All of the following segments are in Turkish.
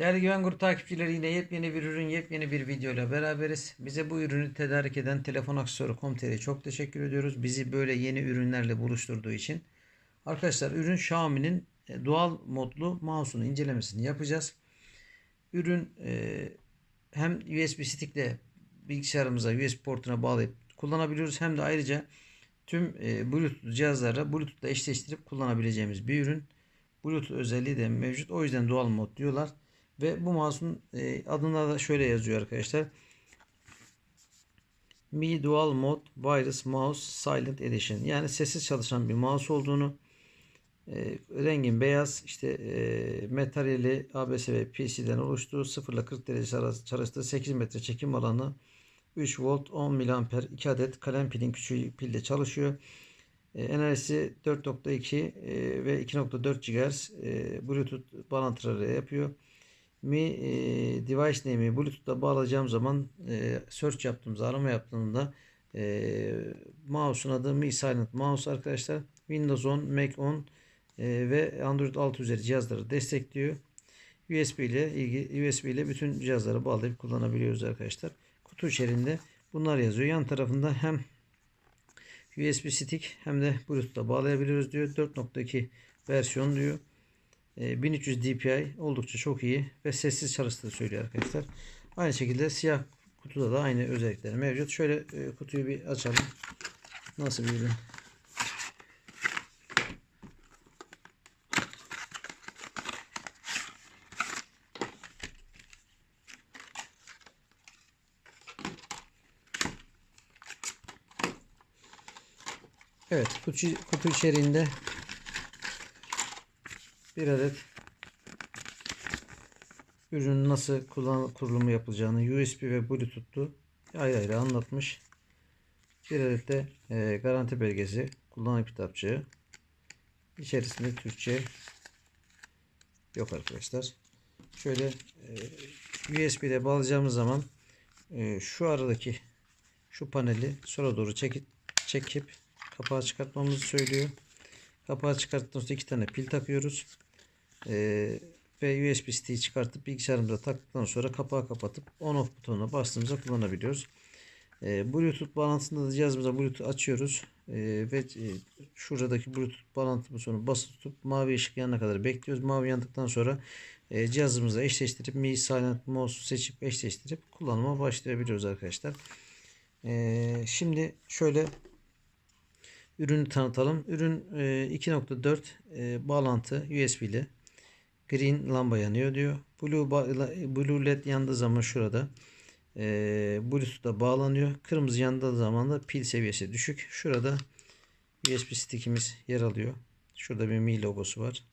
Değerli Güven Grup takipçileri yine yepyeni bir ürün, yepyeni bir video ile beraberiz. Bize bu ürünü tedarik eden Telefon çok teşekkür ediyoruz. Bizi böyle yeni ürünlerle buluşturduğu için. Arkadaşlar ürün Xiaomi'nin e, doğal modlu mouse'unu incelemesini yapacağız. Ürün e, hem USB stickle bilgisayarımıza USB portuna bağlayıp kullanabiliyoruz. Hem de ayrıca tüm e, Bluetooth cihazlara Bluetooth'la eşleştirip kullanabileceğimiz bir ürün. Bluetooth özelliği de mevcut. O yüzden doğal mod diyorlar. Ve bu mouse'un e, adında da şöyle yazıyor arkadaşlar. Mi Dual Mode Virus Mouse Silent Edition. Yani sessiz çalışan bir mouse olduğunu e, rengin beyaz işte e, materyali ABS ve PC'den oluştuğu 0 ile 40 derece arası çalıştığı 8 metre çekim alanı 3 volt 10 miliamper 2 adet kalem pilin küçüğü pilde çalışıyor. E, enerjisi 4.2 e, ve 2.4 GHz e, Bluetooth bağlantıları yapıyor. Mi e, device name'i Bluetooth'la bağlayacağım zaman e, search yaptığımızda arama yaptığımda e, mouse'un adı Mi Silent Mouse arkadaşlar. Windows 10, Mac 10 e, ve Android 6 üzeri cihazları destekliyor. USB ile ilgili USB ile bütün cihazları bağlayıp kullanabiliyoruz arkadaşlar. Kutu içerisinde bunlar yazıyor. Yan tarafında hem USB stick hem de Bluetooth'la bağlayabiliyoruz diyor. 4.2 versiyon diyor. 1300 DPI oldukça çok iyi ve sessiz çalıştığı söylüyor arkadaşlar. Aynı şekilde siyah kutuda da aynı özellikler mevcut. Şöyle e, kutuyu bir açalım. Nasıl bir ürün? Evet kutu, kutu içeriğinde bir adet ürünün nasıl kullan kurulumu yapılacağını USB ve Bluetooth'lu ayrı ayrı anlatmış. Bir adet de e, garanti belgesi, kullanım kitapçığı. İçerisinde Türkçe yok arkadaşlar. Şöyle e, USB ile bağlayacağımız zaman e, şu aradaki şu paneli sola doğru çekip çekip kapağı çıkartmamızı söylüyor. Kapağı çıkarttıktan sonra iki tane pil takıyoruz. Ee, ve USB stick'i çıkartıp bilgisayarımıza taktıktan sonra kapağı kapatıp on off butonuna bastığımızda kullanabiliyoruz. Ee, Bluetooth bağlantısında da cihazımıza Bluetooth açıyoruz. Ee, ve e, şuradaki Bluetooth bağlantı butonunu basılı tutup mavi ışık yanana kadar bekliyoruz. Mavi yandıktan sonra e, cihazımıza eşleştirip Mi Silent Mouse'u seçip eşleştirip kullanıma başlayabiliyoruz arkadaşlar. Ee, şimdi şöyle ürünü tanıtalım. Ürün 2.4 e, bağlantı USB ile green lamba yanıyor diyor. Blue, blue led yandığı zaman şurada e, Bluetooth'a bağlanıyor. Kırmızı yandığı zaman da pil seviyesi düşük. Şurada USB stickimiz yer alıyor. Şurada bir Mi logosu var.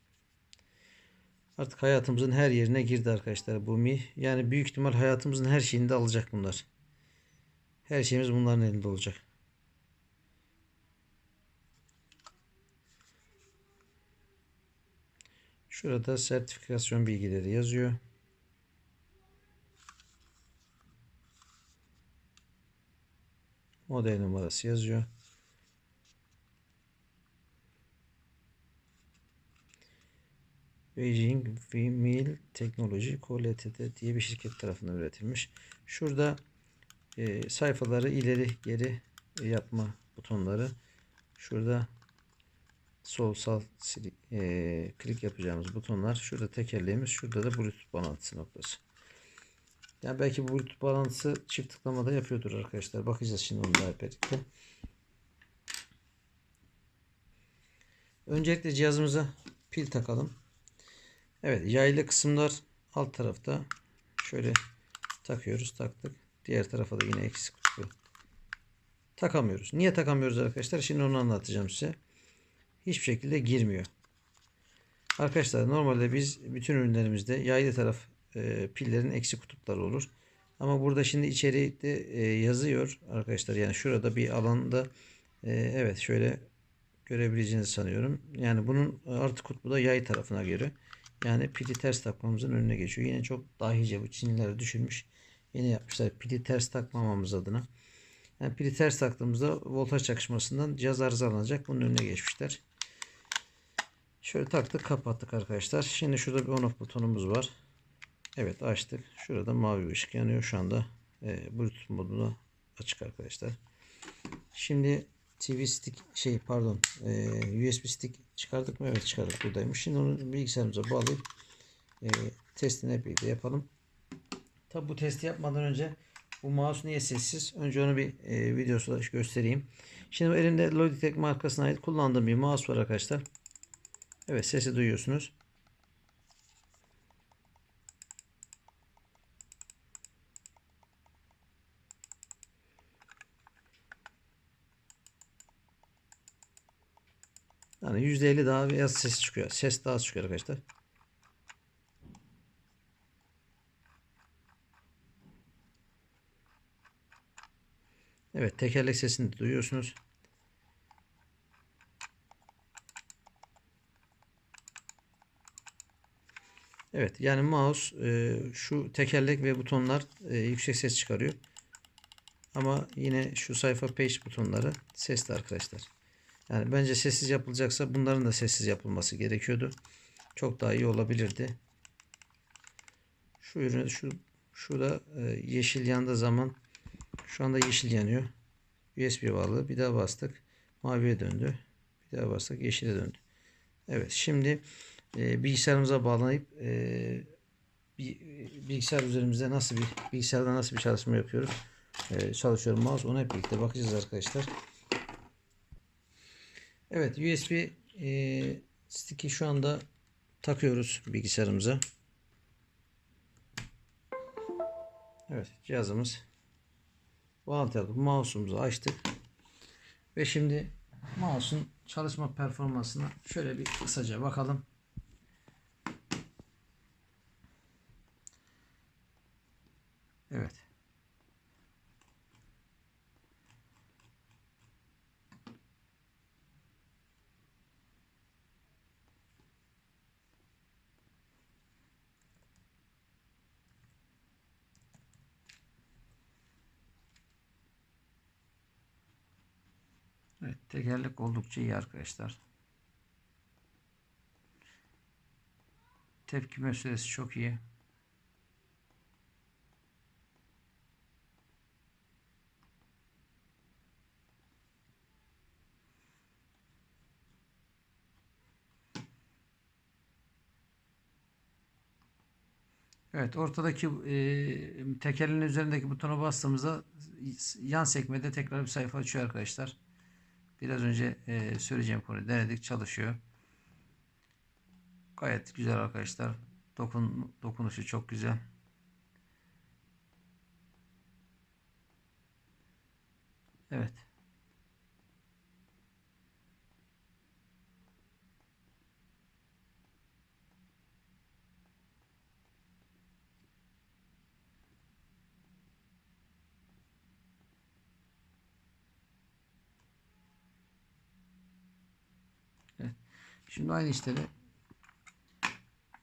Artık hayatımızın her yerine girdi arkadaşlar bu Mi. Yani büyük ihtimal hayatımızın her şeyini de alacak bunlar. Her şeyimiz bunların elinde olacak. Şurada sertifikasyon bilgileri yazıyor. Model numarası yazıyor. Beijing Mil Teknoloji Co. Diye bir şirket tarafından üretilmiş. Şurada e, sayfaları ileri geri yapma butonları. Şurada sol sağ e, klik yapacağımız butonlar. Şurada tekerleğimiz. Şurada da Bluetooth bağlantısı noktası. Yani belki Bluetooth bağlantısı çift tıklamada yapıyordur arkadaşlar. Bakacağız şimdi onu daha birlikte. Öncelikle cihazımıza pil takalım. Evet yaylı kısımlar alt tarafta. Şöyle takıyoruz. Taktık. Diğer tarafa da yine eksik kutu. Takamıyoruz. Niye takamıyoruz arkadaşlar? Şimdi onu anlatacağım size hiçbir şekilde girmiyor. Arkadaşlar normalde biz bütün ürünlerimizde yaylı taraf e, pillerin eksi kutupları olur. Ama burada şimdi içeride e, yazıyor arkadaşlar. Yani şurada bir alanda e, evet şöyle görebileceğinizi sanıyorum. Yani bunun artı kutbu da yay tarafına göre. Yani pili ters takmamızın önüne geçiyor. Yine çok dahice bu Çinliler düşünmüş. Yine yapmışlar pili ters takmamamız adına. Yani pili ters taktığımızda voltaj çakışmasından cihaz arızalanacak. Bunun önüne geçmişler. Şöyle taktık kapattık arkadaşlar. Şimdi şurada bir on off butonumuz var. Evet açtık. Şurada mavi ışık yanıyor. Şu anda e, Bluetooth modunda açık arkadaşlar. Şimdi TV stick şey pardon e, USB stick çıkardık mı? Evet çıkardık buradaymış. Şimdi onu bilgisayarımıza bağlayıp e, testini hep birlikte yapalım. Tabi bu testi yapmadan önce bu mouse niye sessiz? Önce onu bir e, videosu göstereyim. Şimdi elimde Logitech markasına ait kullandığım bir mouse var arkadaşlar. Evet sesi duyuyorsunuz. Yani %50 daha beyaz ses çıkıyor. Ses daha çıkıyor arkadaşlar. Evet tekerlek sesini duyuyorsunuz. Evet yani mouse e, şu tekerlek ve butonlar e, yüksek ses çıkarıyor. Ama yine şu sayfa page butonları sesli arkadaşlar. Yani bence sessiz yapılacaksa bunların da sessiz yapılması gerekiyordu. Çok daha iyi olabilirdi. Şu ürün şu şurada e, yeşil yandığı zaman şu anda yeşil yanıyor. USB bağlı. Bir daha bastık. Maviye döndü. Bir daha bastık. Yeşile döndü. Evet. Şimdi e, bilgisayarımıza bağlanıp e, bilgisayar üzerimizde nasıl bir bilgisayarda nasıl bir çalışma yapıyoruz. E, çalışıyorum mouse. Ona hep birlikte bakacağız arkadaşlar. Evet. USB e, stick'i şu anda takıyoruz bilgisayarımıza. Evet. Cihazımız bağlantı yaptık. Mouse'umuzu açtık. Ve şimdi mouse'un çalışma performansına şöyle bir kısaca bakalım. Evet. Evet, tekerlek oldukça iyi arkadaşlar. Tepkime süresi çok iyi. Evet ortadaki e, tekerleğin üzerindeki butona bastığımızda yan sekmede tekrar bir sayfa açıyor arkadaşlar. Biraz önce e, söyleyeceğim konuyu denedik çalışıyor. Gayet güzel arkadaşlar. Dokun, dokunuşu çok güzel. Evet. Şimdi aynı işleri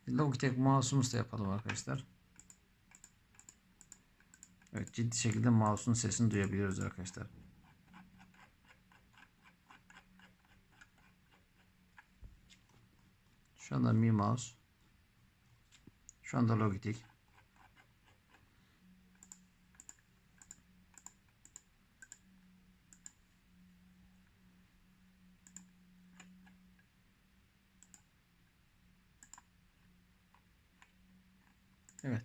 Logitech mouse'umuzla yapalım arkadaşlar. Evet ciddi şekilde mouse'un sesini duyabiliyoruz arkadaşlar. Şu anda Mi Mouse. Şu anda Logitech. Evet.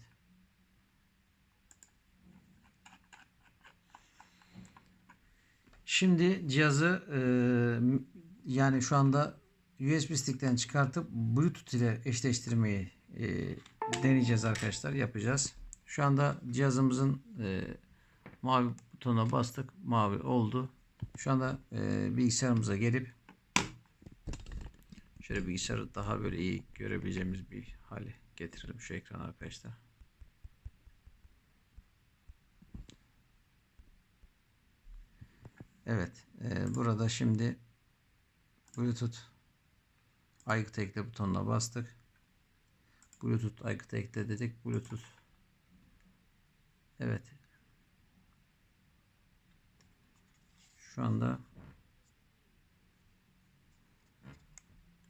Şimdi cihazı e, yani şu anda USB stick'ten çıkartıp Bluetooth ile eşleştirmeyi e, deneyeceğiz arkadaşlar. Yapacağız. Şu anda cihazımızın e, mavi butonuna bastık. Mavi oldu. Şu anda e, bilgisayarımıza gelip şöyle bilgisayarı daha böyle iyi görebileceğimiz bir hale getirelim şu ekranı arkadaşlar. Evet. E, burada şimdi Bluetooth aygıt ekle butonuna bastık. Bluetooth aygıt ekle dedik. Bluetooth Evet. Şu anda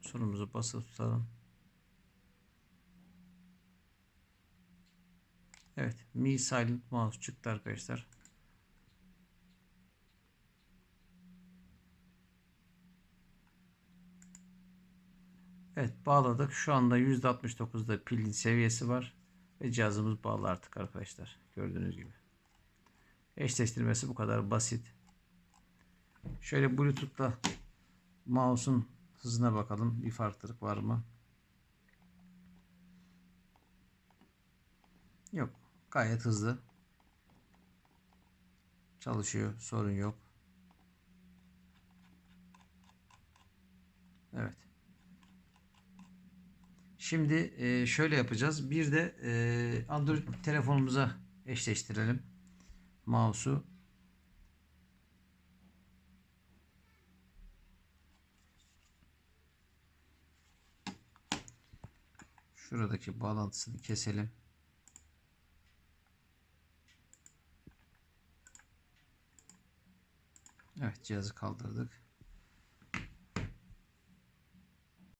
sorumuzu basılı tutalım. Evet. Mi Silent Mouse çıktı arkadaşlar. Evet bağladık. Şu anda %69'da pilin seviyesi var. Ve cihazımız bağlı artık arkadaşlar. Gördüğünüz gibi. Eşleştirmesi bu kadar basit. Şöyle Bluetooth'la mouse'un hızına bakalım. Bir farklılık var mı? Yok. Gayet hızlı. Çalışıyor. Sorun yok. Evet. Şimdi e, şöyle yapacağız. Bir de e, Android telefonumuza eşleştirelim. Mouse'u. Şuradaki bağlantısını keselim. Evet cihazı kaldırdık.